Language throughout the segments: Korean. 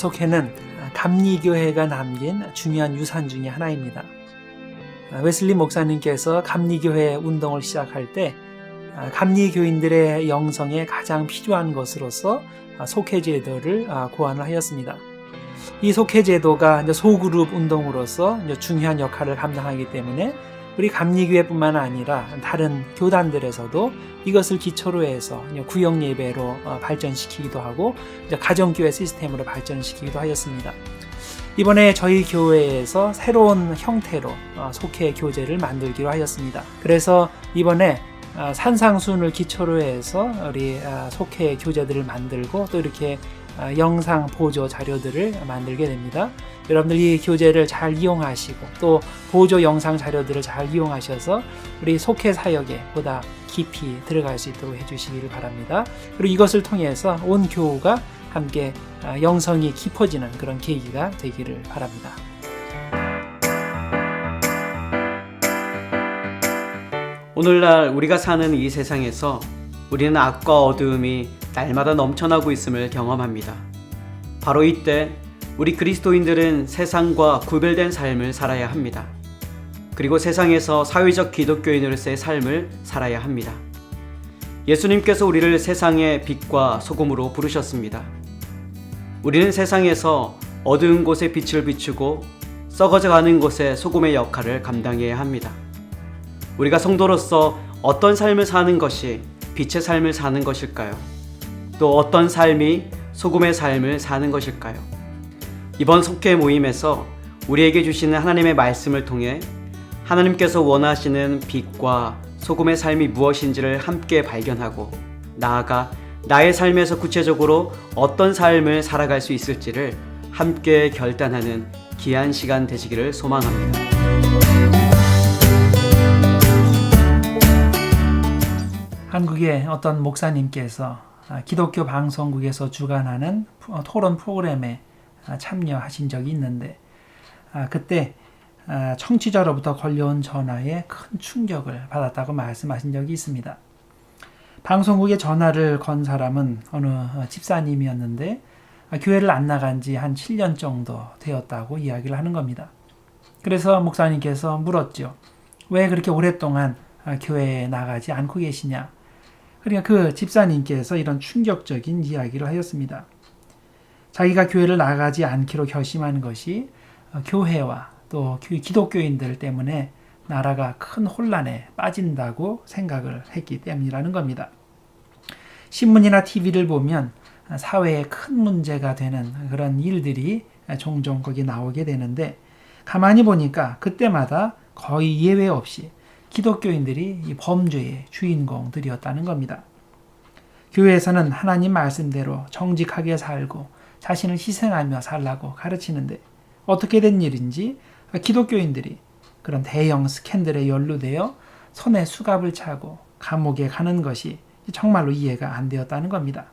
속회는 감리교회가 남긴 중요한 유산 중의 하나입니다. 웨슬리 목사님께서 감리교회 운동을 시작할 때 감리교인들의 영성에 가장 필요한 것으로서 속회제도를 고안을 하였습니다. 이 속회제도가 소그룹 운동으로서 중요한 역할을 감당하기 때문에 우리 감리교회뿐만 아니라 다른 교단들에서도 이것을 기초로 해서 구역 예배로 발전시키기도 하고 가정교회 시스템으로 발전시키기도 하였습니다. 이번에 저희 교회에서 새로운 형태로 속회 교제를 만들기로 하였습니다. 그래서 이번에 산상순을 기초로 해서 우리 속회 교재들을 만들고 또 이렇게 영상 보조 자료들을 만들게 됩니다. 여러분들 이 교재를 잘 이용하시고 또 보조 영상 자료들을 잘 이용하셔서 우리 속회 사역에 보다 깊이 들어갈 수 있도록 해주시기를 바랍니다. 그리고 이것을 통해서 온 교우가 함께 영성이 깊어지는 그런 계기가 되기를 바랍니다. 오늘날 우리가 사는 이 세상에서 우리는 악과 어두움이 날마다 넘쳐나고 있음을 경험합니다. 바로 이때 우리 그리스도인들은 세상과 구별된 삶을 살아야 합니다. 그리고 세상에서 사회적 기독교인으로서의 삶을 살아야 합니다. 예수님께서 우리를 세상의 빛과 소금으로 부르셨습니다. 우리는 세상에서 어두운 곳에 빛을 비추고 썩어져 가는 곳에 소금의 역할을 감당해야 합니다. 우리가 성도로서 어떤 삶을 사는 것이 빛의 삶을 사는 것일까요? 또 어떤 삶이 소금의 삶을 사는 것일까요? 이번 속회 모임에서 우리에게 주시는 하나님의 말씀을 통해 하나님께서 원하시는 빛과 소금의 삶이 무엇인지를 함께 발견하고 나아가 나의 삶에서 구체적으로 어떤 삶을 살아갈 수 있을지를 함께 결단하는 귀한 시간 되시기를 소망합니다. 한국의 어떤 목사님께서 기독교 방송국에서 주관하는 토론 프로그램에 참여하신 적이 있는데 그때 청취자로부터 걸려온 전화에 큰 충격을 받았다고 말씀하신 적이 있습니다. 방송국에 전화를 건 사람은 어느 집사님이었는데 교회를 안 나간 지 한 7년 정도 되었다고 이야기를 하는 겁니다. 그래서 목사님께서 물었죠. 왜 그렇게 오랫동안 교회에 나가지 않고 계시냐? 그러니까 그 집사님께서 이런 충격적인 이야기를 하였습니다. 자기가 교회를 나가지 않기로 결심한 것이 교회와 또 기독교인들 때문에 나라가 큰 혼란에 빠진다고 생각을 했기 때문이라는 겁니다. 신문이나 TV를 보면 사회에 큰 문제가 되는 그런 일들이 종종 거기 나오게 되는데 가만히 보니까 그때마다 거의 예외 없이 기독교인들이 이 범죄의 주인공들이었다는 겁니다. 교회에서는 하나님 말씀대로 정직하게 살고 자신을 희생하며 살라고 가르치는데 어떻게 된 일인지 기독교인들이 그런 대형 스캔들에 연루되어 손에 수갑을 차고 감옥에 가는 것이 정말로 이해가 안 되었다는 겁니다.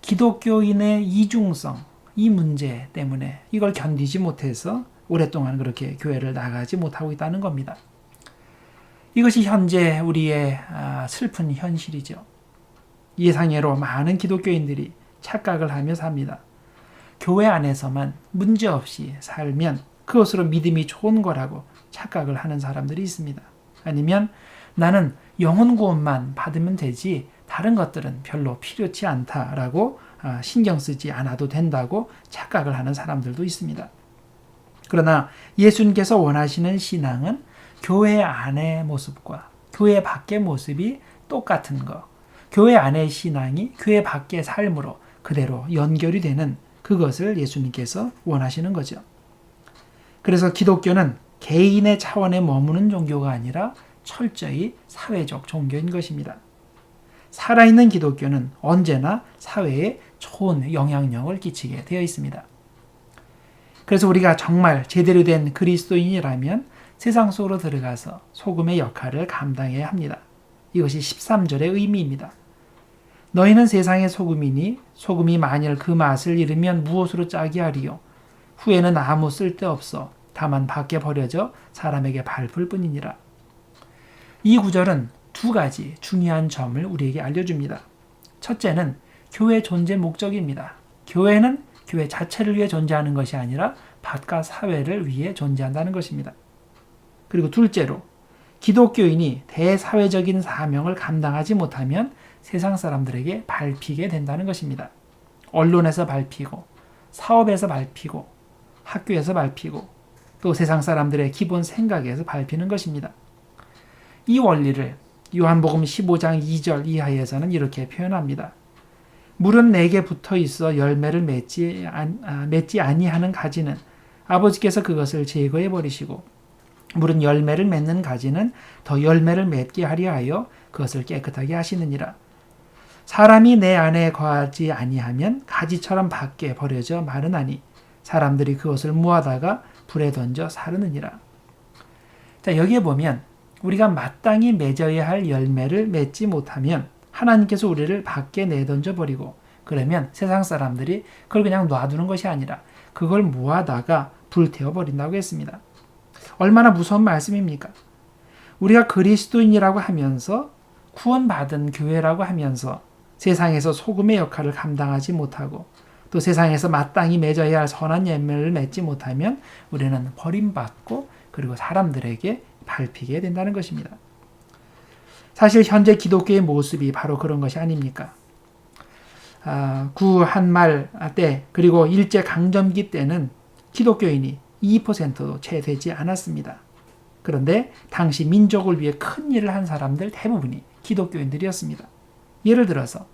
기독교인의 이중성, 이 문제 때문에 이걸 견디지 못해서 오랫동안 그렇게 교회를 나가지 못하고 있다는 겁니다. 이것이 현재 우리의 슬픈 현실이죠. 예상외로 많은 기독교인들이 착각을 하며 삽니다. 교회 안에서만 문제없이 살면 그것으로 믿음이 좋은 거라고 착각을 하는 사람들이 있습니다. 아니면 나는 영혼 구원만 받으면 되지 다른 것들은 별로 필요치 않다라고 신경 쓰지 않아도 된다고 착각을 하는 사람들도 있습니다. 그러나 예수님께서 원하시는 신앙은 교회 안의 모습과 교회 밖의 모습이 똑같은 것. 교회 안의 신앙이 교회 밖의 삶으로 그대로 연결이 되는 그것을 예수님께서 원하시는 거죠. 그래서 기독교는 개인의 차원에 머무는 종교가 아니라 철저히 사회적 종교인 것입니다. 살아있는 기독교는 언제나 사회에 좋은 영향력을 끼치게 되어 있습니다. 그래서 우리가 정말 제대로 된 그리스도인이라면 세상 속으로 들어가서 소금의 역할을 감당해야 합니다. 이것이 13절의 의미입니다. 너희는 세상의 소금이니 소금이 만일 그 맛을 잃으면 무엇으로 짜게 하리요? 후에는 아무 쓸데없어 다만 밖에 버려져 사람에게 밟을 뿐이니라. 이 구절은 두 가지 중요한 점을 우리에게 알려줍니다. 첫째는 교회 존재 목적입니다. 교회는 교회 자체를 위해 존재하는 것이 아니라 바깥 사회를 위해 존재한다는 것입니다. 그리고 둘째로 기독교인이 대사회적인 사명을 감당하지 못하면 세상 사람들에게 밟히게 된다는 것입니다. 언론에서 밟히고 사업에서 밟히고 학교에서 밟히고 또 세상 사람들의 기본 생각에서 밟히는 것입니다. 이 원리를 요한복음 15장 2절 이하에서는 이렇게 표현합니다. 물은 내게 붙어 있어 열매를 맺지, 안, 아, 맺지 아니하는 가지는 아버지께서 그것을 제거해 버리시고 물은 열매를 맺는 가지는 더 열매를 맺게 하려 하여 그것을 깨끗하게 하시느니라. 사람이 내 안에 거하지 아니하면 가지처럼 밖에 버려져 마르나니 사람들이 그것을 무하다가 불에 던져 사르느니라. 자, 여기에 보면 우리가 마땅히 맺어야 할 열매를 맺지 못하면 하나님께서 우리를 밖에 내던져 버리고 그러면 세상 사람들이 그걸 그냥 놔두는 것이 아니라 그걸 모아다가 불태워 버린다고 했습니다. 얼마나 무서운 말씀입니까? 우리가 그리스도인이라고 하면서 구원받은 교회라고 하면서 세상에서 소금의 역할을 감당하지 못하고 또 세상에서 마땅히 맺어야 할 선한 열매를 맺지 못하면 우리는 버림받고 그리고 사람들에게 밟히게 된다는 것입니다. 사실 현재 기독교의 모습이 바로 그런 것이 아닙니까? 아, 구한말 때 그리고 일제 강점기 때는 기독교인이 2%도 채 되지 않았습니다. 그런데 당시 민족을 위해 큰 일을 한 사람들 대부분이 기독교인들이었습니다. 예를 들어서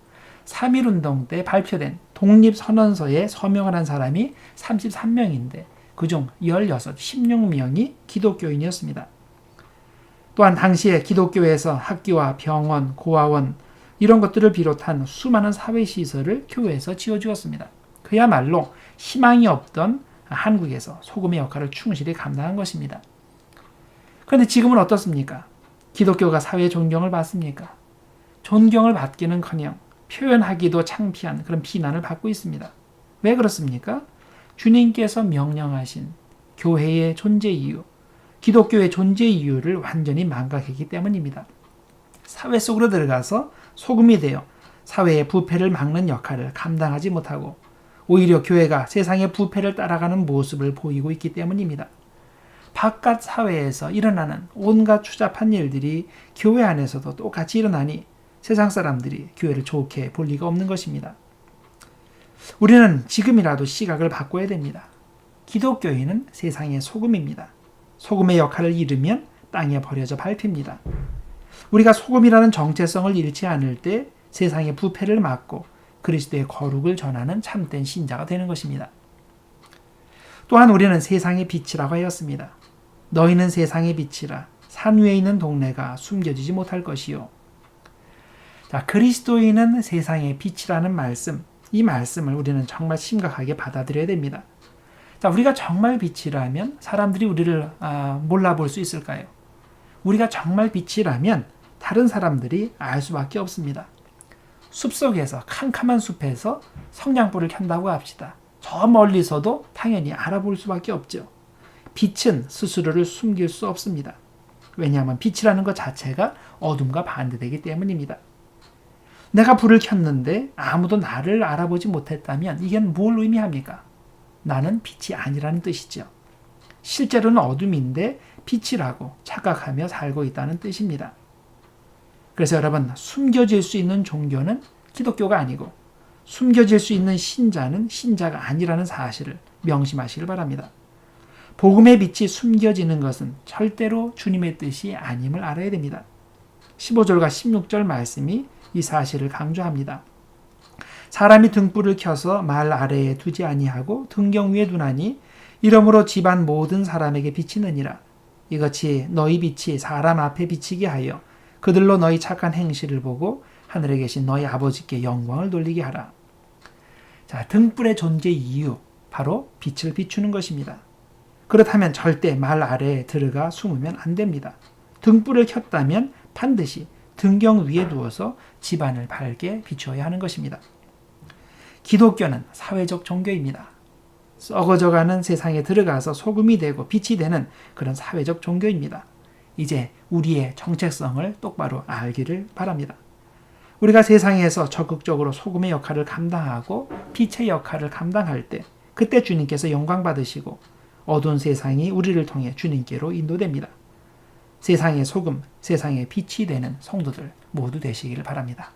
3.1운동 때 발표된 독립선언서에 서명을 한 사람이 33명인데 그중 16, 16명이 기독교인이었습니다. 또한 당시에 기독교에서 학교와 병원, 고아원 이런 것들을 비롯한 수많은 사회시설을 교회에서 지어주었습니다. 그야말로 희망이 없던 한국에서 소금의 역할을 충실히 감당한 것입니다. 그런데 지금은 어떻습니까? 기독교가 사회 존경을 받습니까? 존경을 받기는커녕 표현하기도 창피한 그런 비난을 받고 있습니다. 왜 그렇습니까? 주님께서 명령하신 교회의 존재 이유, 기독교의 존재 이유를 완전히 망각했기 때문입니다. 사회 속으로 들어가서 소금이 되어 사회의 부패를 막는 역할을 감당하지 못하고 오히려 교회가 세상의 부패를 따라가는 모습을 보이고 있기 때문입니다. 바깥 사회에서 일어나는 온갖 추잡한 일들이 교회 안에서도 똑같이 일어나니 세상 사람들이 교회를 좋게 볼 리가 없는 것입니다. 우리는 지금이라도 시각을 바꿔야 됩니다. 기독교인은 세상의 소금입니다. 소금의 역할을 잃으면 땅에 버려져 밟힙니다. 우리가 소금이라는 정체성을 잃지 않을 때 세상의 부패를 막고 그리스도의 거룩을 전하는 참된 신자가 되는 것입니다. 또한 우리는 세상의 빛이라고 하였습니다. 너희는 세상의 빛이라 산 위에 있는 동네가 숨겨지지 못할 것이요. 자, 그리스도인은 세상의 빛이라는 말씀, 이 말씀을 우리는 정말 심각하게 받아들여야 됩니다. 자, 우리가 정말 빛이라면 사람들이 우리를 아, 몰라볼 수 있을까요? 우리가 정말 빛이라면 다른 사람들이 알 수밖에 없습니다. 숲 속에서 캄캄한 숲에서 성냥불을 켠다고 합시다. 저 멀리서도 당연히 알아볼 수밖에 없죠. 빛은 스스로를 숨길 수 없습니다. 왜냐하면 빛이라는 것 자체가 어둠과 반대되기 때문입니다. 내가 불을 켰는데 아무도 나를 알아보지 못했다면 이게 뭘 의미합니까? 나는 빛이 아니라는 뜻이죠. 실제로는 어둠인데 빛이라고 착각하며 살고 있다는 뜻입니다. 그래서 여러분, 숨겨질 수 있는 종교는 기독교가 아니고 숨겨질 수 있는 신자는 신자가 아니라는 사실을 명심하시길 바랍니다. 복음의 빛이 숨겨지는 것은 절대로 주님의 뜻이 아님을 알아야 됩니다. 15절과 16절 말씀이 이 사실을 강조합니다. 사람이 등불을 켜서 말 아래에 두지 아니하고 등경 위에 두나니 이러므로 집안 모든 사람에게 비치느니라. 이같이 너희 빛이 사람 앞에 비치게 하여 그들로 너희 착한 행실을 보고 하늘에 계신 너희 아버지께 영광을 돌리게 하라. 자, 등불의 존재 이유 바로 빛을 비추는 것입니다. 그렇다면 절대 말 아래에 들어가 숨으면 안 됩니다. 등불을 켰다면 반드시 등경 위에 두어서 집안을 밝게 비추어야 하는 것입니다. 기독교는 사회적 종교입니다. 썩어져가는 세상에 들어가서 소금이 되고 빛이 되는 그런 사회적 종교입니다. 이제 우리의 정체성을 똑바로 알기를 바랍니다. 우리가 세상에서 적극적으로 소금의 역할을 감당하고 빛의 역할을 감당할 때 그때 주님께서 영광 받으시고 어두운 세상이 우리를 통해 주님께로 인도됩니다. 세상의 소금, 세상의 빛이 되는 성도들 모두 되시기를 바랍니다.